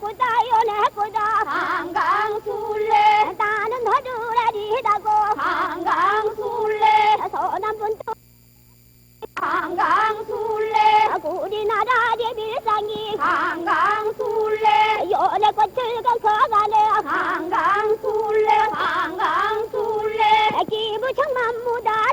보다 연애 구다 강강술래. 나는 허드라리다고. 강강술래. 서남분도 강강술래. 아, 우리나라 제밀상이. 강강술래. 연애 꽃을 건강하네. 강강술래. 강강술래. 기부청 만무다.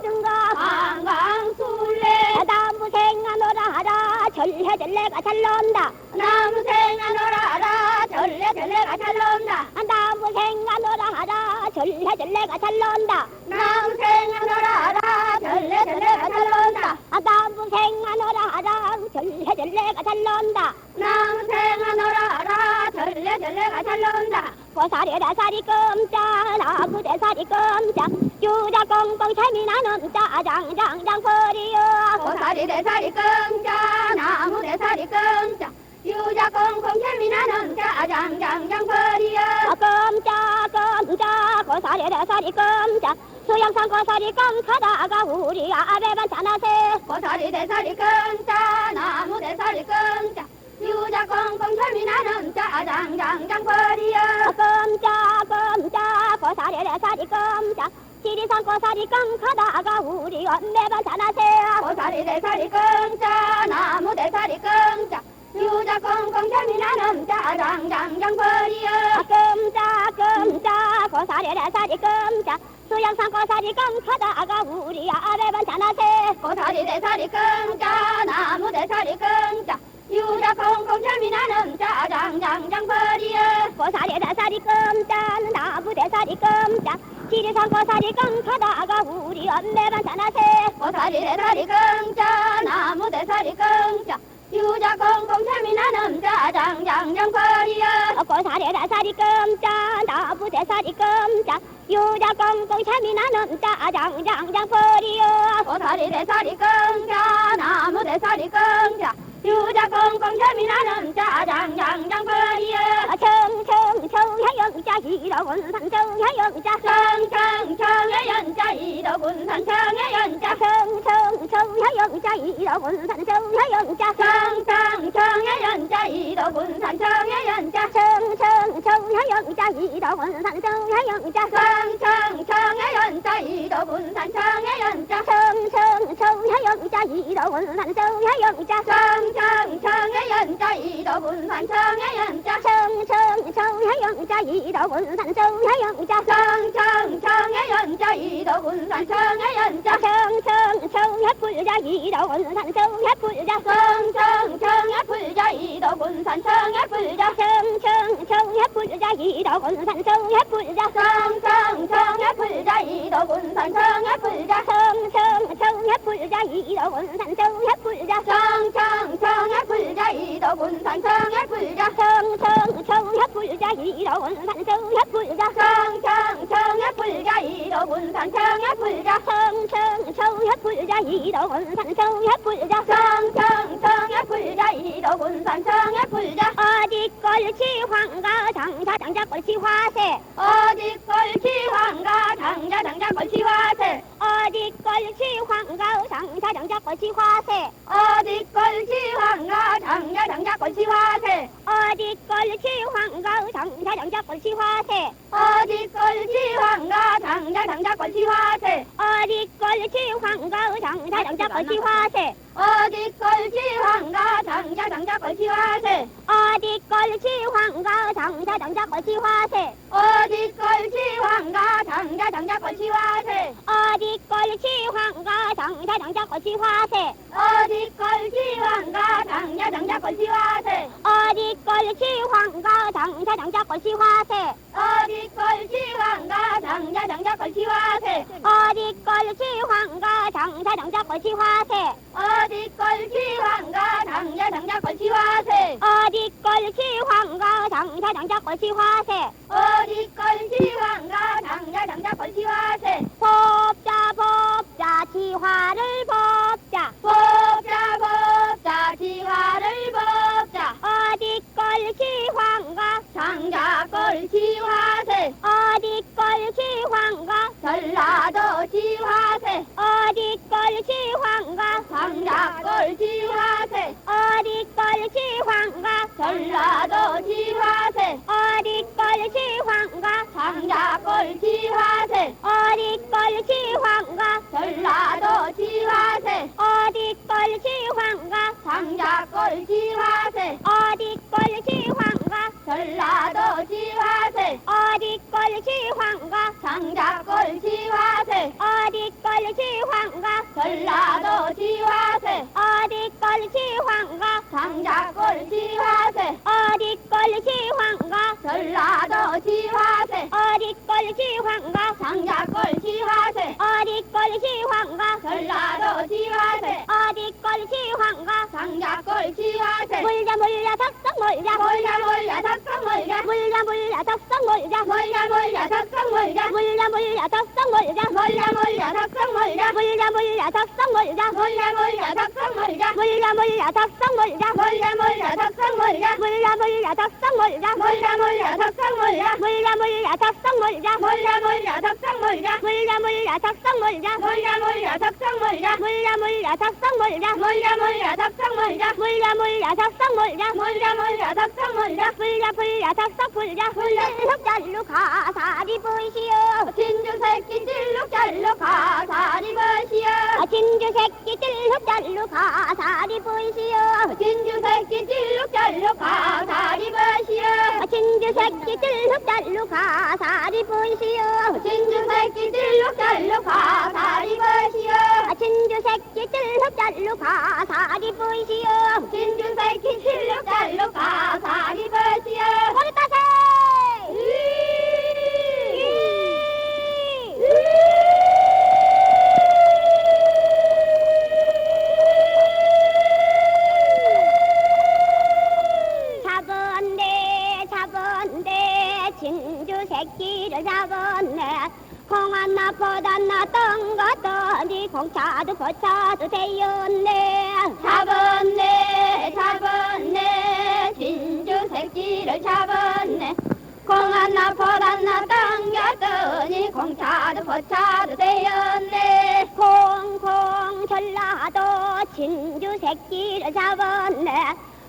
하라 절해절래가 잘 논다. 나무 생하노라 하라 절래 절래가 잘 논다. 나무 생하노라 하라 절해절래가 잘 논다. 나무 생하노라 하라 절래 절래가 잘 논다. 나무 생하노라 하라 절해절래가 잘 논다. 나무 생하노라 하라 절래 절래가 잘 논다. 고사리라 사리 껌짜 나무대 사리 껌짜 유자 꽁꽁 재미나 넘자 장장장 버리여. 고사리 대사리 끔자 나무 대사리 끔자. 유자 꽁꽁 재미나는 짜장장장 버리여. 껌짜 껌짜 고사리라 사리 껌짜 수영산 고사리 껌하다가 우리 아베 반찬하세. 고사리 대사리 끔자 나무 대사리 끔자. 유자 꽁꽁 재미나는 짜장장장 버리여. 껌짜 껌짜 고사리라 사리 껌짜 지리산 고사리 껌하다가 우리 엄매 반찬하세 고사리 대사리 끔자 나무 대사리 끔자 유자 꽁꽁 재미나는 짜장장장 버리여. 껌짜 껌짜 고사리라 사리 껌짜 수영산 고사리 껌하다가 우리 아베 반찬하세 고사리 대사리 끔자 나무 대사리 끔자 유자 꽁꽁 재미나는 짜장장장 버리여. 고사리라 사리 껌짜 나무 대사리 껌짜 지리산 고사리 껌하다가 우리 엄매 반찬하세. 고사리 대사리 끙자 나무 대사리 끙자. 유자 꽁꽁 재미나는 짜장장장 버리여 고사리라 사리 껌짜 나무 대사리 껌짜 유자 꽁꽁 재미나는 짜장장장 버리여 고사리 대사리 끙자 나무 대사리 끙자. 유자 꽁꽁 재미나는 짜장장장 버리여 해영자 이러군 산청 해영자 청청청의 연자 이더군 산청의 연자 청청청 해영자 이러군 산청 해영자 청청청의 연자 이더군 산청의 연자 청청청 해영자 이러군 산청 해영자 청청청의 연자 연자 청청청 해영자 이러군 산청 해영자 청청청의 연자 이더군 산청의 연자 청청청 해영자 이러군 산청 해영자 청청청의 연자 이더군 산청의 연자 청청청 해풀자 이러군 산청 해풀자 청청청의 풀자 이더군 산청의 풀자 청청청 해풀자 이러 군 산청 해풀자. 청청청의 풀자. 이더군 산청의 풀자. 청청청 해풀자. 이러 군 산청 해풀자. 청청청의 풀자. 이더군 산청의 풀자. 청청청 해풀자. 이러 군 산청 해풀자. 청청청의 풀자. 이더군 산청의 풀자. 청청청 해풀자. 이러 군 산청 해풀자. 청청청의 풀자 이더군 산청의 풀자. 어디 걸치 황가 장사 장자 걸치 화세. 어디 걸치 황가 장자 장자 걸치 화세. 어디 걸치 황가 장사 장자 걸치 화세. 어디 걸치 황가 장자 장자 걸치 화세. 어디 걸치 황가 장사 장자 걸치 화세. 어디 걸치 황가 장자 장자 걸치 화세. 어디 걸치 황가 장사 장자 걸치 화세 어디 걸치 황가 장자 장자 걸치 화세. 어디 걸치 황가 장자 걸치 화세. 어디 걸치 황가 장자 장자 걸치 화세. 어디 걸치 황가 장자 걸치 화세. 어디 걸치 황가 장자 장자 걸치 화세. 어디 걸치 황가 장자 걸치 화세. 어디 걸치 황가 장자 장자 걸치 화세. 어디 걸치 황가 장사 장자 걸치 화세 어디 걸치 황가 장자 장자 걸치 화세? 어디 걸치 황가 장사 장자 걸치 화세? 어디 걸치 황가 장자 장자 걸치 화세? 법자 법자 지화를 법자. 법자 법자 지화를 법자. 어디 걸치 황가 장자 걸치 화세? 어디 걸치 황가 전라도 지화세. 어리꼴 지황과 전라도 지화세. 어리꼴 지황과 장자골 지화세. 어리꼴 지황과 전라도 지화세. 어리꼴 지황과 장자골 지화세. 어리꼴 지황과 전라도 지화세. 어리꼴 지황과 장자골 지화세. 어리꼴 지황과 전라도 지화세. 장작골 지화세. 어디 걸지 황가 전라도 지화세. 어디 걸지 황가 장작골 지화세. 어디 걸지 황가 전라도 지화세. 어디 걸지 황가 장작골 지화세. 물자 물자 덕성 물자. 몰자 몰자 덕성 몰자. 물자 물자 덕성 물자. 몰자 몰자 덕성 몰자. 물자 물자 덕성 몰자 몰자 물자 물자 덕성 물자 몰자 몰자 덕성 몰자 물자 물자 덕성 물자 몰자 몰자 덕성 몰자 물자 물자 덕성 물자 몰자 몰자 덕성 몰자 물자 물자 덕성 물자 몰자 몰자 덕성 몰자 물자 물자 덕성 물자 몰자 몰자 덕성 몰자 물자 물자 덕성 물자 몰자 몰자 덕성 몰자 물자 물자 덕성 물자 몰자 몰자 덕성 몰자 불자 불자 덕성 불자 불자. 흑달로 가사리 보이시오 진주 새끼 가사리 버시여 아, 진주 새끼들 흑달로 가사리 보이시오. 진주 새끼 찔룩 잘룩 가사리 아, 진주 새끼들 흑달로 가사리 보이시오. 진주 새끼 찔룩 잘룩 가사리 아, 진주 새끼들 흑달로 가사리 보이시오. 진주 새끼 찔룩 퍼다나 던거더니 공차도 버차도 되었네. 잡았네 잡았네. 진주 새끼를 잡았네. 공 하나 벌 하나 당겼더니 공차도 버차도 되었네. 콩콩 전라도 진주 새끼를 잡았네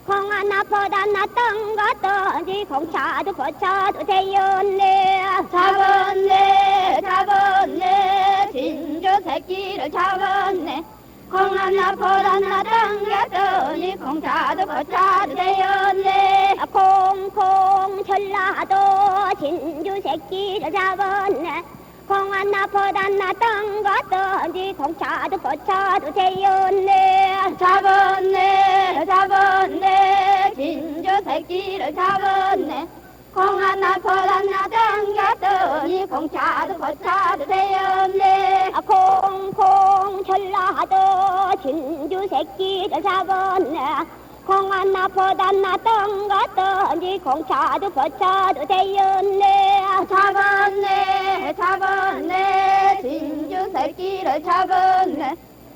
콩 하나 퍼다나 던거더니 공차도 버차도 되었네. 잡았네 잡았네. 진주 새끼를 잡았네. 공 하나 벌 하나 당겼더니 공차도 버차도 되었네. 콩콩 전라도 진주 새끼를 잡았네 콩 하나 퍼다나 던거더니 공차도 버차도 되었네. 잡았네 잡았네. 진주 새끼를 잡았네. 공 하나 벌 하나 당겼더니 공차도 버차도 되었네. 아, 콩콩 전라도 진주 새끼를 잡았네. 콩 하나 퍼다나 던거더니 공차도 버차도 되었네 잡았네 잡았네. 진주 새끼를 잡았네.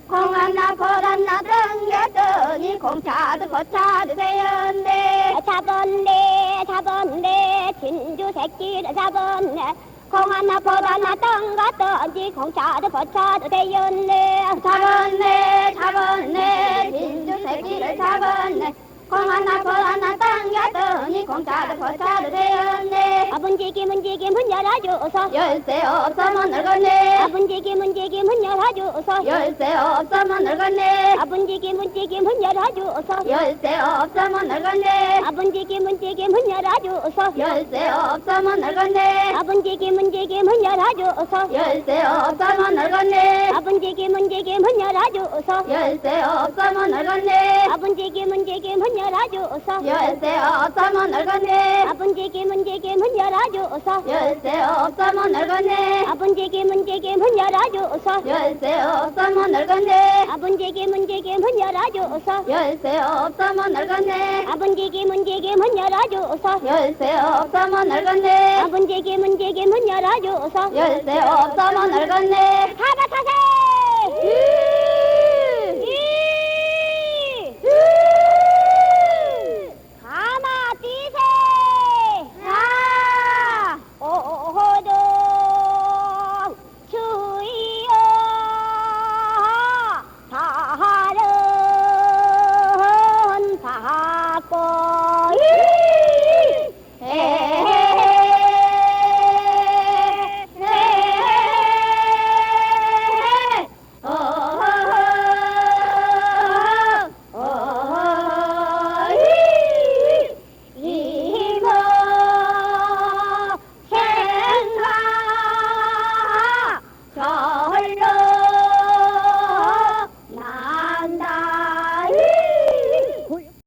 공 하나 벌 하나 당겼더니 공차도 버차도 되었네. 잡았네 잡았네. 진주 새끼를 잡았네. 콩 하나 퍼다나 던거더니 공차도 버차도 되었네. 잡았네 잡았네. 진주 새끼를 잡았네 공 하나 벌 하나 당겼더니 공차도 버차도 되었네. 아분지기 문지기 문 열어줘서 열쇠 없으면 늙었네. 아분지기 문지기 문 열어줘서 열쇠 없으면 늙었네. 아분지기 문지기 문 열어줘서 열쇠 없으면 늙었네. 아분지기 문지기 문 열어줘서 열쇠 없으면 늙었네. 아분지기 문지기 문 열어줘서 열쇠 없으면 늙었네. 아분지기 문지기 문 열어줘서 열쇠 없으면 늙었네. 아분지기 문지기 문 열어줘서. 열쇠 없으면 늙었네. 아분지기 문지기 문 열어줘서. 열쇠 없으면 늙었네. 아분지기 문지기 문 열어줘서. 열쇠 없으면 늙었네. 아분지기 문지기 문 열어줘서. 열쇠 없으면 늙었네. 아분지기 문지기 문 열어줘서. 열쇠 없으면 늙었네. 아분지기 문지기 문 열어줘서. 열쇠 없으면 늙었네. 가봐 타세